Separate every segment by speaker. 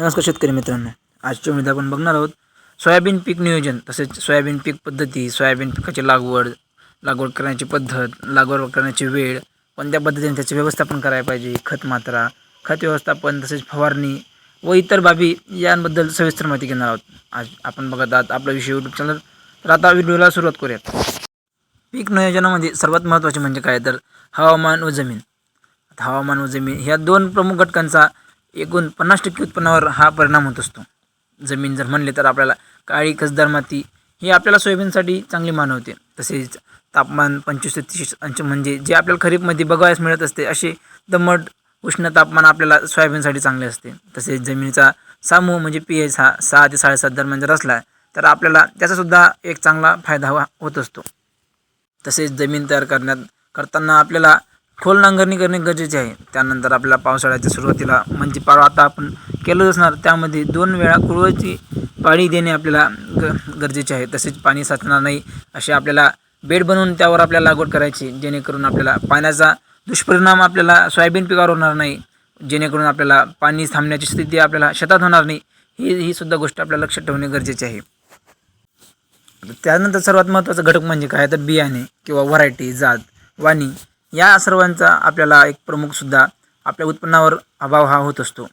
Speaker 1: नमस्कार शेतकरी मित्रांनो. आजच्या वेळी आपण बघणार आहोत सोयाबीन पीक नियोजन तसेच सोयाबीन पीक पद्धती सोयाबीन पिकाची लागवड लागवड करण्याची पद्धत लागवड करण्याची वेळ कोणत्या पद्धतीने त्याचे व्यवस्थापन करायला पाहिजे खत मात्रा खत व्यवस्थापन तसेच फवारणी व इतर बाबी यांबद्दल सविस्तर माहिती घेणार आहोत. आज आपण बघत आहात आपला विषय यूट्यूब चॅनल तर आता व्हिडिओला सुरुवात करूयात. पीक नियोजनामध्ये सर्वात महत्त्वाचे म्हणजे काय? तर हवामान व जमीन. आता हवामान व जमीन ह्या दोन प्रमुख घटकांचा एकूण पन्नास टक्के उत्पन्नावर हा परिणाम होत असतो. जमीन जर म्हणले तर आपल्याला काळी कसदार माती ही आपल्याला सोयाबीनसाठी चांगली मानवते तसेच तापमान पंचवीस ते तीस अंश म्हणजे जे आपल्याला खरीपमध्ये बघायला मिळत असते असे दमट उष्ण तापमान आपल्याला सोयाबीनसाठी चांगले असते. तसेच जमिनीचा सामूह म्हणजे पी एच हा सहा ते साडेसात दरम्यान जर असला तर आपल्याला त्याचासुद्धा एक चांगला फायदा हवा होत असतो. तसेच जमीन तयार करण्यात करताना आपल्याला खोल नांगरणी करणे गरजेचे आहे. त्यानंतर आपल्याला पावसाळ्याच्या सुरुवातीला म्हणजे पाळ आता आपण केलंच असणार. त्यामध्ये दोन वेळा कुळवची पाणी देणे आपल्याला ग गरजेचे आहे. तसेच पाणी साचणार नाही असे आपल्याला बेड बनवून त्यावर आपल्याला लागवड करायची जेणेकरून आपल्याला पाण्याचा दुष्परिणाम आपल्याला सोयाबीन पिकावर होणार नाही. जेणेकरून आपल्याला पाणी थांबण्याची स्थिती आपल्याला शेतात होणार नाही. ही ही सुद्धा गोष्ट आपल्याला लक्षात ठेवणे गरजेचे आहे. त्यानंतर सर्वात महत्त्वाचा घटक म्हणजे काय? तर बियाणे किंवा व्हरायटी जात वाणी या सर्वांचा आपल्याला एक प्रमुखसुद्धा आपल्या उत्पन्नावर अभाव हा होत असतो.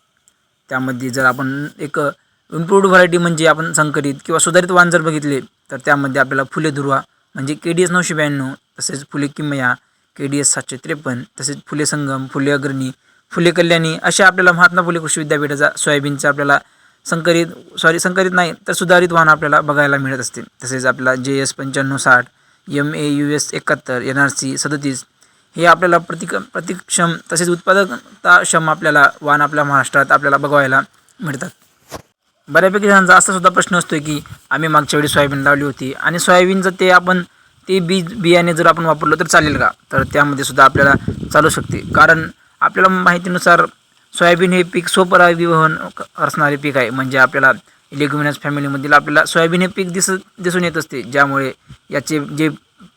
Speaker 1: त्यामध्ये जर आपण एक इम्प्रूव्ड व्हरायटी म्हणजे आपण संकरित किंवा सुधारित वाण जर बघितले तर त्यामध्ये आपल्याला फुले दुर्वा म्हणजे के डी एस नऊशे ब्याण्णव तसेच फुले किमया के डी एस सातशे त्रेपन्न तसेच फुले संगम फुले अग्रणी फुले कल्याणी अशा आपल्याला महात्मा फुले कृषी विद्यापीठाचा सोयाबीनचा आपल्याला संकरित सॉरी संकरित नाही तर सुधारित वाहन आपल्याला बघायला मिळत असते. तसेच आपला जे एस पंच्याण्णव साठ एम ए यू एस एकाहत्तर एन आर सी सदतीस हे आपल्याला प्रतिक प्रतिक्षम तसेच उत्पादकताक्षम आपल्याला वाहन आपल्या महाराष्ट्रात आपल्याला बघायला मिळतात. बऱ्यापैकी जणांचा असा सुद्धा प्रश्न असतो की आम्ही मागच्या वेळी सोयाबीन लावली होती आणि सोयाबीनचं ते आपण ते बी बियाणे जर आपण वापरलं तर चालेल का? तर त्यामध्ये सुद्धा आपल्याला चालू शकते. कारण आपल्याला माहितीनुसार सोयाबीन हे पीक स्वपरागीवहन असणारे पीक आहे. म्हणजे आपल्याला लेग्युमिनस फॅमिलीमधील आपल्याला सोयाबीन हे पीक दिस दिसून येत असते. ज्यामुळे याचे जे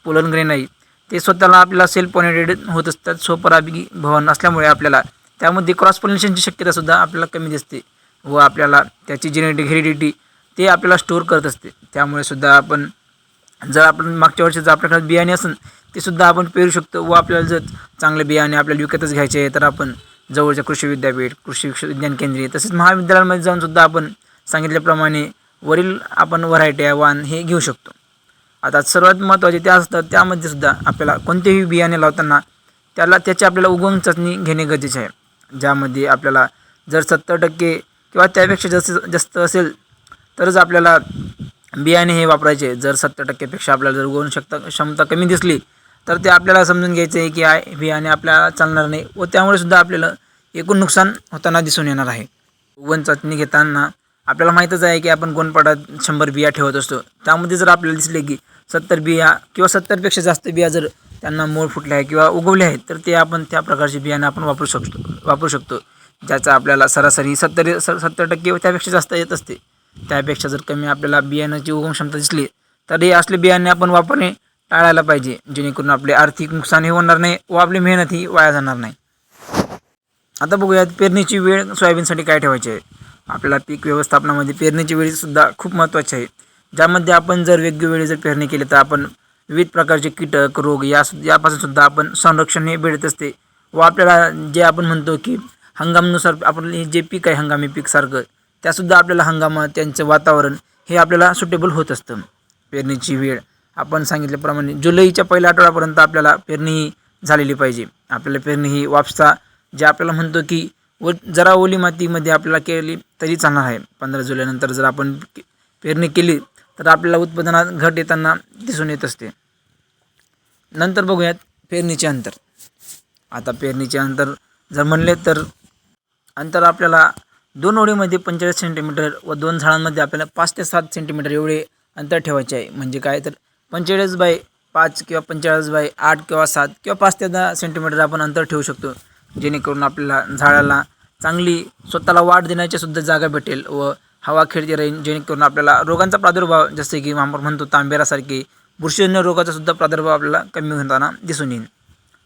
Speaker 1: पोलनग्रेन आहे ते स्वतःला आपल्याला सेल्फ पॉलिनेटेड होत असतात. स्वपरागी भवन असल्यामुळे आपल्याला त्यामध्ये क्रॉस पॉलिनेशनची शक्यतासुद्धा आपल्याला कमी दिसते व आपल्याला त्याची जेनेटिक हेरिडिटी ते आपल्याला स्टोअर करत असते. त्यामुळे सुद्धा आपण जर आपण मागच्या वर्षीचं आपल्याकडे बियाणे असेल ते सुद्धा आपण पेरू शकतो व आपल्याला जर चांगले बियाणे आपल्याला विकतच घ्यायचे आहे तर आपण जवळच्या कृषी विद्यापीठ कृषी विज्ञान केंद्रीय तसेच महाविद्यालयामध्ये जाऊनसुद्धा आपण सांगितल्याप्रमाणे वरील आपण व्हरायटी वाण हे घेऊ शकतो. आता सर्वात महत्त्वाचे ते असतात त्यामध्ये सुद्धा आपल्याला कोणतेही बियाणे लावताना त्याला त्याची आपल्याला उगवण चाचणी घेणे गरजेचे आहे. ज्यामध्ये आपल्याला जर सत्तर टक्के किंवा त्यापेक्षा जास्त जास्त असेल तरच आपल्याला बियाणे हे वापरायचे. जर सत्तर टक्केपेक्षा आपल्याला जर उगवून शकता क्षमता कमी दिसली तर ते आपल्याला समजून घ्यायचं आहे की आय बियाणे आपल्याला चालणार नाही व त्यामुळे सुद्धा आपल्याला एकूण नुकसान होताना दिसून येणार आहे. उगवण चाचणी घेताना आपल्याला माहीतच आहे की आपण कोणपाडात शंभर बिया ठेवत असतो. त्यामध्ये जर आपल्याला दिसले की सत्तर बिया किंवा सत्तरपेक्षा जास्त बिया जर त्यांना मूळ फुटले आहे किंवा उगवले आहेत तर ते आपण त्या प्रकारचे बियाणं आपण वापरू शकतो वापरू शकतो. ज्याचा आपल्याला सरासरी सत्तर स सत्तर टक्के त्यापेक्षा जास्त येत असते. त्यापेक्षा जर कमी आपल्याला बियाण्याची उगम क्षमता दिसली तर हे असले बियाणे आपण वापरणे टाळायला पाहिजे. जेणेकरून आपले आर्थिक नुकसान हे होणार नाही व आपली मेहनतही वाया जाणार नाही. आता बघूयात पेरणीची वेळ सोयाबीनसाठी काय ठेवायची आहे? आपल्याला पीक व्यवस्थापनामध्ये पेरणीची वेळसुद्धा खूप महत्त्वाची आहे. ज्यामध्ये आपण जर वेगवेगळी जर पेरणी केली तर आपण विविध प्रकारचे कीटक रोग या यापासून सुद्धा आपण संरक्षण हे भेटत असते. व आपल्याला जे आपण म्हणतो की हंगामानुसार आपण हे जे पीक आहे हंगामी पीकसारखं त्यासुद्धा आपल्याला हंगाम त्यांचं वातावरण हे आपल्याला सुटेबल होत असतं. पेरणीची वेळ आपण सांगितल्याप्रमाणे जुलैच्या पहिल्या आठवड्यापर्यंत आपल्याला पेरणी ही झालेली पाहिजे. आपल्याला पेरणी ही वापसा जे आपल्याला म्हणतो की व जरा ओली मातीमध्ये आपल्याला केली तरी चालणार आहे. पंधरा जुलैनंतर जर आपण पेरणी केली तर आपल्याला उत्पादनात घट येताना दिसून येत असते. नंतर बघूयात पेरणीचे अंतर. आता पेरणीचे अंतर जर म्हणले तर अंतर आपल्याला दोन ओळीमध्ये पंचेचाळीस सेंटीमीटर व दोन झाडांमध्ये आपल्याला पाच ते सात सेंटीमीटर एवढे अंतर ठेवायचे आहे. म्हणजे काय? तर पंचेचाळीस बाय पाच किंवा पंचेचाळीस बाय आठ किंवा सात किंवा पाच ते दहा सेंटीमीटर आपण अंतर ठेवू शकतो. जेणेकरून आपल्याला झाडाला चांगली स्वतःला वाढ देण्याची सुद्धा जागा भेटेल व हवा खेळती राहील जेणेकरून आपल्याला रोगांचा प्रादुर्भाव जसे की आपण म्हणतो तांबेरासारखे बुरशीजन्य रोगाचा सुद्धा प्रादुर्भाव आपल्याला कमी होताना दिसून येईल.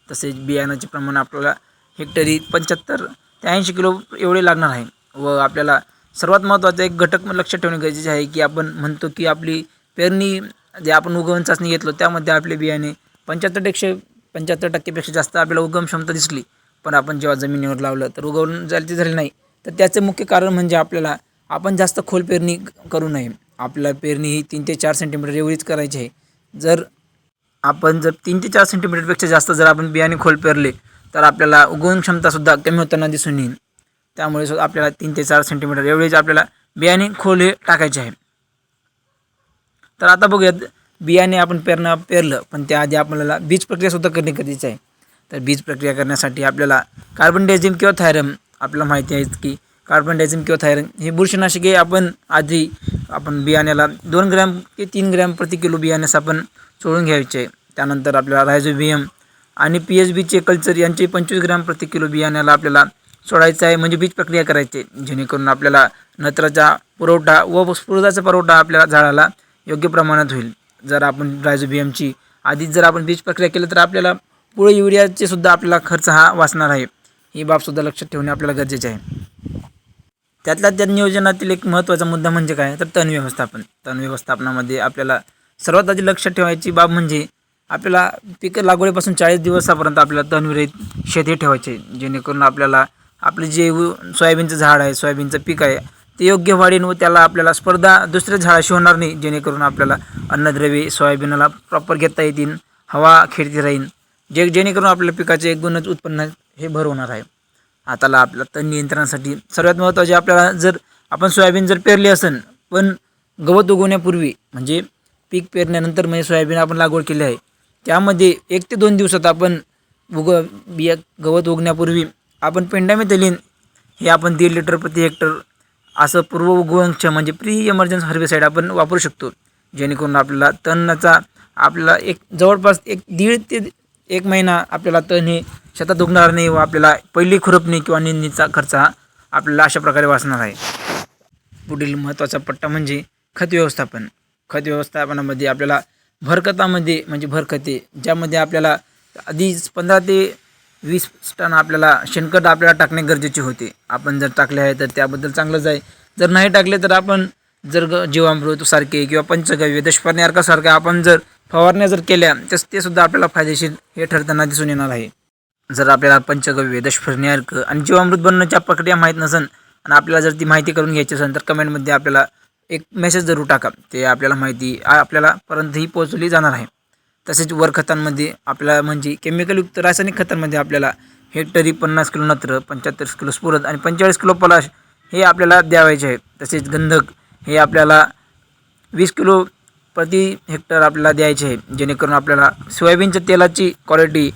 Speaker 1: तसेच बियाणाचे प्रमाण आपल्याला हेक्टरी पंच्याहत्तर ते ऐंशी किलो एवढे लागणार आहे. व आपल्याला सर्वात महत्त्वाचा एक घटक लक्षात ठेवणे गरजेचे आहे की आपण म्हणतो की आपली पेरणी जे आपण उगवण चाचणी घेतलो त्यामध्ये आपले बियाणे पंच्याहत्तर टक्के पंच्याहत्तर टक्केपेक्षा जास्त आपल्याला उगम क्षमता दिसली. पण आपण जेव्हा जमिनीवर लावलं तर उगवून झाले ते झाले नाही. तर त्याचं मुख्य कारण म्हणजे आपल्याला आपण जास्त खोल पेरणी करू नये. आपल्या पेरणी ही तीन ते चार सेंटीमीटर एवढीच करायची आहे. जर आपण जर तीन ते चार सेंटीमीटरपेक्षा जास्त जर आपण बियाणे खोल पेरले तर आपल्याला उगवण क्षमतासुद्धा कमी होताना दिसून येईल. त्यामुळे सुद्धा आपल्याला तीन ते चार सेंटीमीटर एवढेच आपल्याला बियाणे खोल हे टाकायचे आहे. तर आता बघूयात बियाणे आपण पेरणं पेरलं पण त्याआधी आपल्याला बीज प्रक्रियासुद्धा करणे गरजेचं आहे. तर बीज प्रक्रिया करण्यासाठी आपल्याला कार्बन डायझिम किंवा थायरम आपल्याला माहिती आहे की कार्बन डायझिम किंवा थायरन हे बुरशीनाशके आपण आधी आपण बियाण्याला दोन ग्रॅम ते तीन ग्रॅम प्रति किलो बियाण्यास आपण सोडून घ्यायचे. त्यानंतर आपल्याला रायझोबियम आणि पी एच बीचे कल्चर यांचे पंचवीस ग्रॅम प्रति किलो बियाण्याला आपल्याला सोडायचं आहे म्हणजे बीज प्रक्रिया करायची. आहे जेणेकरून आपल्याला नत्राचा पुरवठा व स्फुरदाचा पुरवठा आपल्या झाडाला योग्य प्रमाणात होईल. जर आपण रायझोबियमची आधीच जर आपण बीज प्रक्रिया केलं तर आपल्याला पुढे युरियाचे सुद्धा आपला खर्च हा वाचणार आहे. ही बाबसुद्धा लक्षात ठेवणे आपल्याला गरजेचे आहे. त्यातल्या त्या नियोजनातील एक महत्त्वाचा मुद्दा म्हणजे काय? तर तण व्यवस्थापन. तण व्यवस्थापनामध्ये आपल्याला सर्वात आधी लक्षात ठेवायची बाब म्हणजे आपल्याला पिकं लागवडीपासून चाळीस दिवसापर्यंत आपल्याला तणविरहित शेती ठेवायचे जेणेकरून आपल्याला आपले जे सोयाबीनचं झाड आहे सोयाबीनचं पीक आहे ते योग्य वाढीन व त्याला आपल्याला स्पर्धा दुसऱ्या झाडाशी होणार नाही. जेणेकरून आपल्याला अन्नद्रव्ये सोयाबीनला प्रॉपर घेता येतील हवा खेळती राहील. जे जेणेकरून आपल्या पिकाचे एकूणच उत्पन्न हे भर होणार आहे. हाताला आपल्या तण नियंत्रणासाठी सर्वात महत्त्वाचे आपल्याला जर आपण सोयाबीन जर पेरली असेल पण गवत उगवण्यापूर्वी म्हणजे पीक पेरण्यानंतर म्हणजे सोयाबीन आपण लागवड केली आहे त्यामध्ये एक ते दोन दिवसात आपण उग बिया गवत उगण्यापूर्वी आपण पेंडामेथलिन हे आपण दीड लिटर प्रति हेक्टर असं पूर्व उगवंक्ष म्हणजे प्री इमर्जन्सी हर्बिसाईड आपण वापरू शकतो जेणेकरून आपल्याला तणाचा आपल्याला एक जवळपास एक दीड ते एक महिना आपल्याला तण हे शेतात उगणार नाही व आपल्याला पहिली खुरपणी किंवा निंदणीचा खर्च हा आपल्याला अशा प्रकारे वाचणार आहे. पुढील महत्त्वाचा पट्टा म्हणजे खत व्यवस्थापन. खत व्यवस्थापनामध्ये आपल्याला भरखतामध्ये म्हणजे भरखते ज्यामध्ये आपल्याला आधीच पंधरा ते वीस टन आपल्याला शेणखत आपल्याला टाकणे गरजेचे होते. आपण जर टाकले आहे तर त्याबद्दल चांगलंच आहे. जर नाही टाकले तर आपण जर ग जीवामृत सारखे किंवा पंचगव्य दशपर्णी आपण जर फवारण्या जर केल्या तर ते सुद्धा आपल्याला फायदेशीर हे ठरताना दिसून येणार आहे. जर आपल्याला पंचगव्य दशपर्णी अर्क आणि जीवामृत बनवण्याच्या प्रक्रिया माहीत नसेल आणि आपल्याला जर ती माहिती करून घ्यायची असेल तर कमेंटमध्ये आपल्याला एक मेसेज जरूर टाका. ते आपल्याला माहिती आपल्याला पर्यंत ही पोहोचवली जाणार आहे. तसेच वर खतांमध्ये आपल्याला म्हणजे केमिकलयुक्त रासायनिक खतांमध्ये आपल्याला हेक्टरी पन्नास किलो नत्र पंच्याहत्तर किलो स्फुरद आणि पंचेचाळीस किलो पलाश हे आपल्याला द्यावायचे आहे. तसेच गंधक हे आपल्याला वीस किलो प्रति हेक्टर आपल्याला द्यायचे आहे. जेणेकरून आपल्याला सोयाबीनच्या तेलाची क्वालिटी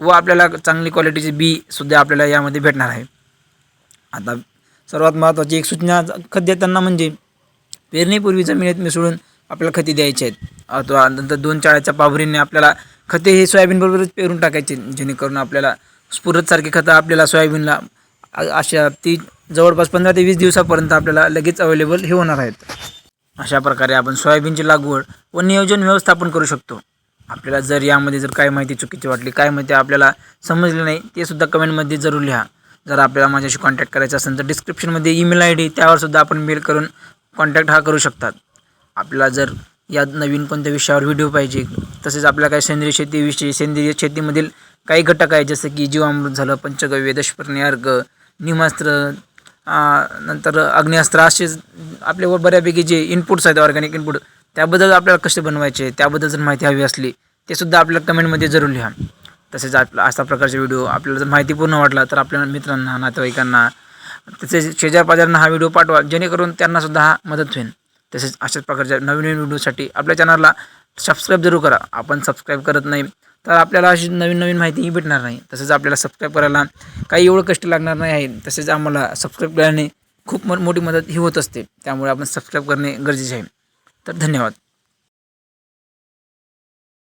Speaker 1: व आपल्याला चांगली क्वालिटीचे बीसुद्धा आपल्याला यामध्ये भेटणार आहे. आता सर्वात महत्त्वाची एक सूचना खत देताना म्हणजे पेरणीपूर्वी जमिनीत मिसळून आपल्याला खते द्यायचे आहेत. अथवा नंतर दोन चाळ्याच्या पाभरीने आपल्याला खते हे सोयाबीनबरोबरच पेरून टाकायचे. जेणेकरून आपल्याला स्फुरतसारखी खतं आपल्याला सोयाबीनला अशा ती जवळपास पंधरा ते वीस दिवसापर्यंत आपल्याला लगेच अवेलेबल हे होणार आहेत. अशा प्रकारे आपण सोयाबीनची लागवड व नियोजन व्यवस्थापन करू शकतो. आपल्याला जर यामध्ये जर काय माहिती चुकीची वाटली काय माहिती आपल्याला समजली नाही ते सुद्धा कमेंटमध्ये जरूर लिहा. जर आपल्याला माझ्याशी कॉन्टॅक्ट करायचा असेल तर डिस्क्रिप्शनमध्ये ईमेल आय डी त्यावर सुद्धा आपण मेल करून कॉन्टॅक्ट हा करू शकतात. आपल्याला जर या नवीन कोणत्या विषयावर व्हिडिओ पाहिजे तसेच आपल्या काही सेंद्रिय शेतीविषयी सेंद्रिय शेतीमधील काही घटक आहेत जसं की जीवामृत झालं पंचगव्य दशपर्णी अर्घ निमास्त्र नंतर अग्निअस्त्र असे आपल्यावर बऱ्यापैकी जे इनपुट्स आहेत ऑर्गॅनिक इनपुट त्याबद्दल आपल्याला कसे बनवायचे त्याबद्दल जर माहिती हवी असली ते सुद्धा आपल्याला कमेंटमध्ये जरूर लिहा. तसेच आपला अशा प्रकारचे व्हिडिओ आपल्याला जर माहिती पूर्ण वाटला तर आपल्या मित्रांना नातेवाईकांना तसेच शेजारपाजारांना हा व्हिडिओ पाठवा जेणेकरून त्यांनासुद्धा हा मदत होईल. तसेच अशाच प्रकारच्या नवीन नवीन व्हिडिओसाठी आपल्या चॅनलला सबस्क्राईब जरूर करा. आपण सबस्क्राईब करत नाही तर आपल्याला अशी नवीन नवीन माहितीही भेटणार नाही. तसेच आपल्याला सबस्क्राईब करायला काही एवढं कष्ट लागणार नाही आहे. तसेच आम्हाला सबस्क्राईब केल्याने खूप मोठी मदत ही होत असते. त्यामुळे आपण सबस्क्राईब करणे गरजेचे आहे. तर धन्यवाद.